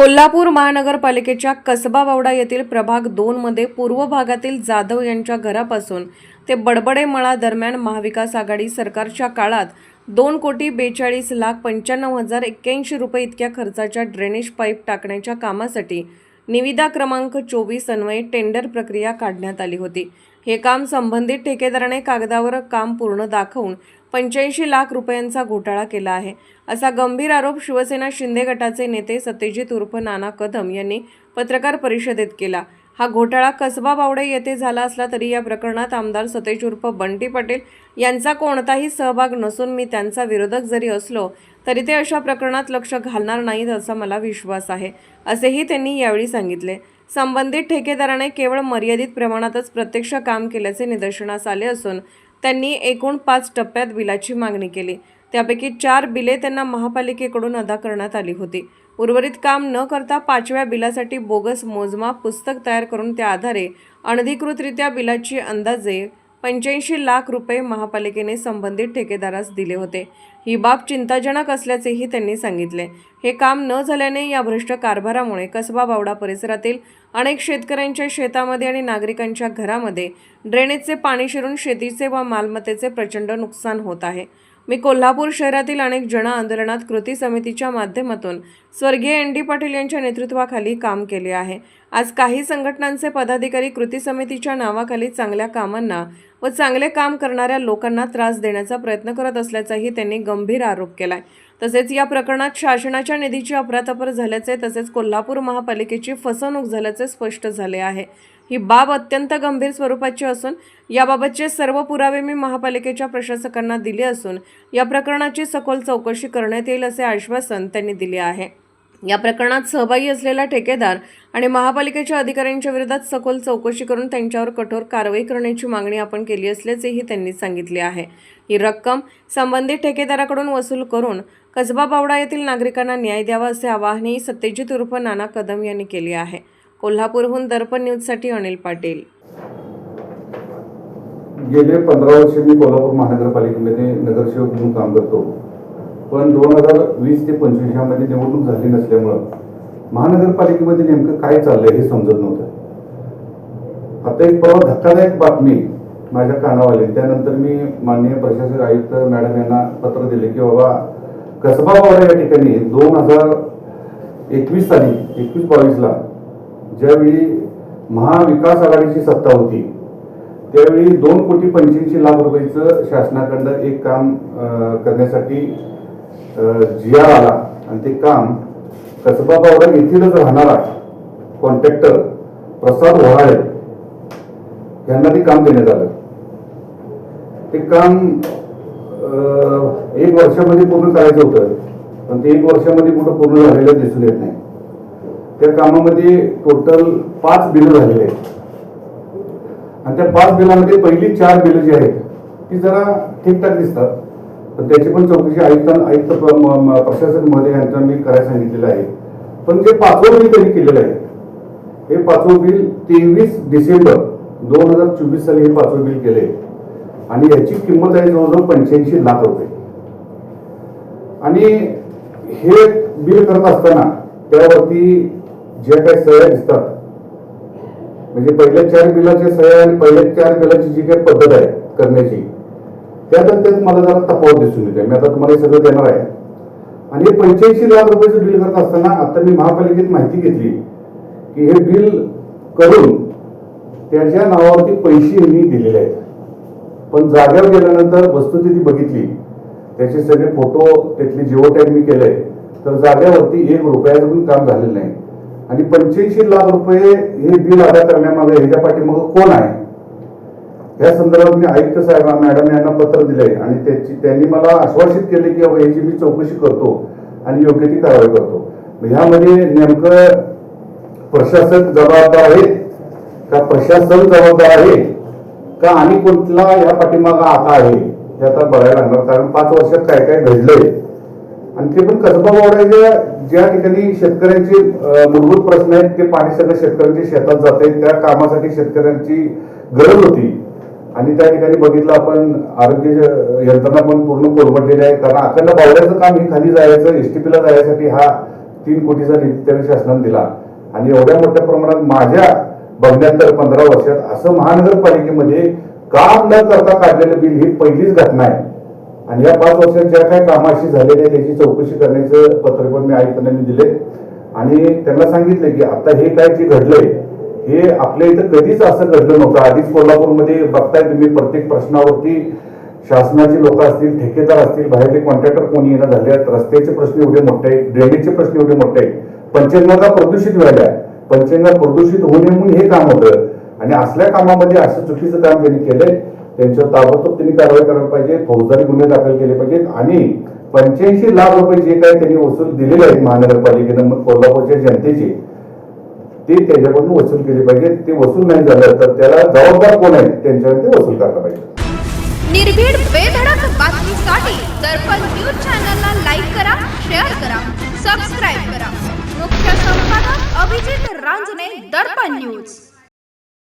कोल्हापूर महानगरपालिकेच्या कसबा बावडा येथील प्रभाग दोनमध्ये पूर्व भागातील जाधव यांच्या घरापासून ते बडबडे मळा दरम्यान महाविकास आघाडी सरकारच्या काळात दोन कोटी बेचाळीस लाख पंच्याण्णव हजार एक्क्याऐंशी रुपये इतक्या खर्चाच्या ड्रेनेज पाईप टाकण्याच्या कामासाठी निविदा क्रमांक चोवीस अन्वये टेंडर प्रक्रिया काढण्यात आली होती. हे काम संबंधित ठेकेदाराने कागदावर काम पूर्ण दाखवून पंच्याऐंशी लाख रुपयांचा घोटाळा केला आहे. असा गंभीर आरोप शिवसेना शिंदे गटाचे नेते सत्यजित उर्फ नाना कदम यांनी पत्रकार परिषदेत केला. हा घोटाळा कसबा बावडे येथे झाला असला तरी या प्रकरणात आमदार सतेज उर्फ बंटी पटेल यांचा कोणताही सहभाग नसून मी त्यांचा विरोधक जरी असलो तरी ते अशा प्रकरणात लक्ष घालणार नाहीत असा मला विश्वास आहे असेही त्यांनी यावेळी सांगितले. संबंधित ठेकेदाराने केवळ मर्यादित प्रमाणातच प्रत्यक्ष काम केल्याचे निदर्शनास आले असून त्यांनी एकूण पाच टप्प्यात बिलाची मागणी केली. त्यापैकी चार बिले त्यांना महापालिकेकडून अदा करण्यात आली होती. उर्वरित काम न करता पाचव्या बिलासाठी बोगस मोजमाप पुस्तक तयार करून त्या आधारे अनधिकृतरित्या बिलाची अंदाजे पंच्याऐंशी लाख रुपये महापालिकेने संबंधित ठेकेदारास दिले होते. ही बाब चिंताजनक असल्याचेही त्यांनी सांगितले. हे काम न झाल्याने या भ्रष्ट कारभारामुळे कसबा बावडा परिसरातील अनेक शेतकऱ्यांच्या शेतामध्ये आणि नागरिकांच्या घरामध्ये ड्रेनेजचे पाणी शिरून शेतीचे व मालमत्तेचे प्रचंड नुकसान होत आहे. मी कोल्हापूर शहरातील अनेक जन आंदोलनात कृती समितीच्या माध्यमातून स्वर्गीय एन डी पाटील यांच्या नेतृत्वाखाली काम केले आहे. आज काही संघटनांचे पदाधिकारी कृती समितीच्या नावाखाली चांगल्या कामांना व चांगले काम करणाऱ्या लोकांना त्रास देण्याचा प्रयत्न करत असल्याचाही त्यांनी गंभीर आरोप केला आहे तसेच या प्रकरणात शासनाच्या निधीची अपरातपर झाल्याचे तसेच कोल्हापूर महापालिकेची फसवणूक झाल्याचे स्पष्ट झाले आहे. ही बाब अत्यंत गंभीर स्वरूपाची असून याबाबतचे सर्व पुरावे मी महापालिकेच्या प्रशासकांना दिले असून या प्रकरणाची सखोल चौकशी करण्यात येईल असे आश्वासन त्यांनी दिले आहे. या प्रकरणात सहभागी असलेला ठेकेदार आणि महापालिकेच्या अधिकाऱ्यांच्या विरोधात सखोल चौकशी करून त्यांच्यावर कठोर कारवाई करण्याची मागणी आपण केली असल्याचेही त्यांनी सांगितले आहे. ही रक्कम संबंधित ठेकेदाराकडून वसूल करून कसबा बावडा येथील नागरिकांना न्याय द्यावा असे आवाहनही सत्यजित उर्फ नाना कदम यांनी केले आहे. कोल्हापूरहून दर्पण न्यूजसाठी अनिल पाटील. गेले पंधरा वर्ष मी कोल्हापूर महानगरपालिकेमध्ये नगरसेवक म्हणून काम करतो. पण दोन हजार वीस ते पंचवीस यामध्ये निवडणूक झाली नसल्यामुळं महानगरपालिकेमध्ये नेमकं काय चाललंय हे समजत नव्हतं. आता एक परवा धक्कादायक बातमी माझ्या कानावर आली. त्यानंतर मी माननीय प्रशासक आयुक्त मॅडम यांना पत्र दिले की बाबा कसबा वाडा या ठिकाणी दोन हजार एकवीस साली एकवीस बावीसला ज्यावेळी महाविकास आघाडीची सत्ता होती त्यावेळी दोन कोटी पंच्याऐंशी लाख रुपयाचं शासनाकडनं एक काम करण्यासाठी जी आर आला आणि ते काम कसबा बावडा येथीलच राहणारा कॉन्ट्रॅक्टर प्रसाद वहाळे यांना ते काम देण्यात आलं. ते काम एक वर्षामध्ये पूर्ण करायचं होतं पण ते एक वर्षामध्ये कुठं पूर्ण झालेलं दिसून येत नाही. त्या कामामध्ये टोटल पाच बिलं झालेले आहेत. आणि त्या पाच बिलामध्ये पहिली चार बिलं जी आहेत ती जरा ठीकठाक दिसतात. पण त्याची पण चौकशी आयुक्त आयुक्त प्रशासक महोदय यांना मी करायला सांगितलेलं आहे. पण जे पाचवं बिल त्यांनी केलेलं आहे हे पाचवं बिल तेवीस डिसेंबर दोन हजार चोवीस साली हे पाचवं बिल केले आणि याची किंमत आहे जवळजवळ पंच्याऐंशी लाख रुपये. आणि हे बिल करत असताना त्यावरती ज्या काही सह्या दिसतात. म्हणजे पहिल्या चार बिलाच्या सह्या आणि पहिल्या चार बिलाची जी काही पद्धत आहे करण्याची त्यात त्यात मला जरा तफावत दिसून येते. मी आता तुम्हाला हे सगळं देणार आहे. आणि हे पंच्याऐंशी लाख रुपयाचं बिल करत असताना आता मी महापालिकेत माहिती घेतली की हे बिल करून त्याच्या नावावरती पैसे मी दिलेले आहेत. पण जागेवर गेल्यानंतर वस्तुस्थिती बघितली. त्याचे सगळे फोटो त्यातले जिओ टॅग मी केले तर जागेवरती एक रुपयाचं पण काम झालेलं नाही. आणि पंच्याऐंशी लाख रुपये हे बिल अदा करण्यामागे ह्याच्या पाठीमागं कोण आहे? या संदर्भात मी आयुक्त साहेबांना मॅडम यांना पत्र दिले आणि त्याची त्यांनी मला आश्वासित केले की याची मी चौकशी करतो आणि योग्य ती कारवाई करतो. ह्यामध्ये नेमकं प्रशासक जबाबदार आहे का प्रशासन जबाबदार आहे का आणि कुठला या पाठीमागा आता आहे हे आता बघायला लागणार. कारण पाच वर्षात काय काय घडलंय? आणि ते पण कसबा वावडाच्या ज्या ठिकाणी शेतकऱ्यांचे मूलभूत प्रश्न आहेत ते पाणी सगळं शेतकऱ्यांच्या शेतात जाते त्या कामासाठी शेतकऱ्यांची गरज होती. आणि त्या ठिकाणी बघितलं आपण आरोग्य यंत्रणा पण पूर्ण कोलमडलेली आहे. कारण अखंड बावड्याचं काम हे खाली जायचं एस टी पीला जायसाठी हा तीन कोटीचा निधी त्यावेळी शासनाने दिला. आणि एवढ्या मोठ्या प्रमाणात माझ्या बघण्यानंतर पंधरा वर्षात असं महानगरपालिकेमध्ये काम न करता काढलेलं बिल ही पहिलीच घटना आहे. आणि या पाच वर्षात ज्या काही कामाशी अशी झालेली आहे त्याची चौकशी करण्याचं पत्र पण मी आयुक्तांना मी दिले आणि त्यांना सांगितले की आता हे काय जे घडलंय हे आपल्या इथं कधीच असं घडलं नव्हतं. आधीच कोल्हापूरमध्ये बघताय तुम्ही प्रत्येक प्रश्नावरती शासनाचे लोक असतील ठेकेदार असतील बाहेरले कॉन्ट्रॅक्टर कोणी येणं झाले आहेत रस्त्याचे प्रश्न एवढे मोठे आहेत ड्रेनेजचे प्रश्न एवढे मोठे आहेत. पंचगंगा प्रदूषित व्हायला पंचगंगा प्रदूषित होऊ नये म्हणून हे काम होतं. आणि असल्या कामामध्ये असं चुकीचं काम त्यांनी केलंय त्यांच्यावर ताबडतोब त्यांनी कारवाई करायला पाहिजे फौजदारी गुन्हे दाखल केले पाहिजेत आणि पंच्याऐंशी लाख रुपये जे काही त्यांनी वसूल दिलेले आहेत महानगरपालिकेनं मग कोल्हापूरच्या जनतेचे ते त्याच्याकडून वसूल केले पाहिजे ते वसूल नाही झालं तर त्याला जबाबदार कोण आहे? त्यांच्यावर ते वसूल करायला पाहिजे. निर्भीड बेधडक बातमीसाठी दर्पण न्यूज चॅनलला लाईक करा शेअर करा सबस्क्राईब करा. मुख्य संपादक अभिजित रांजणे दर्पण न्यूज.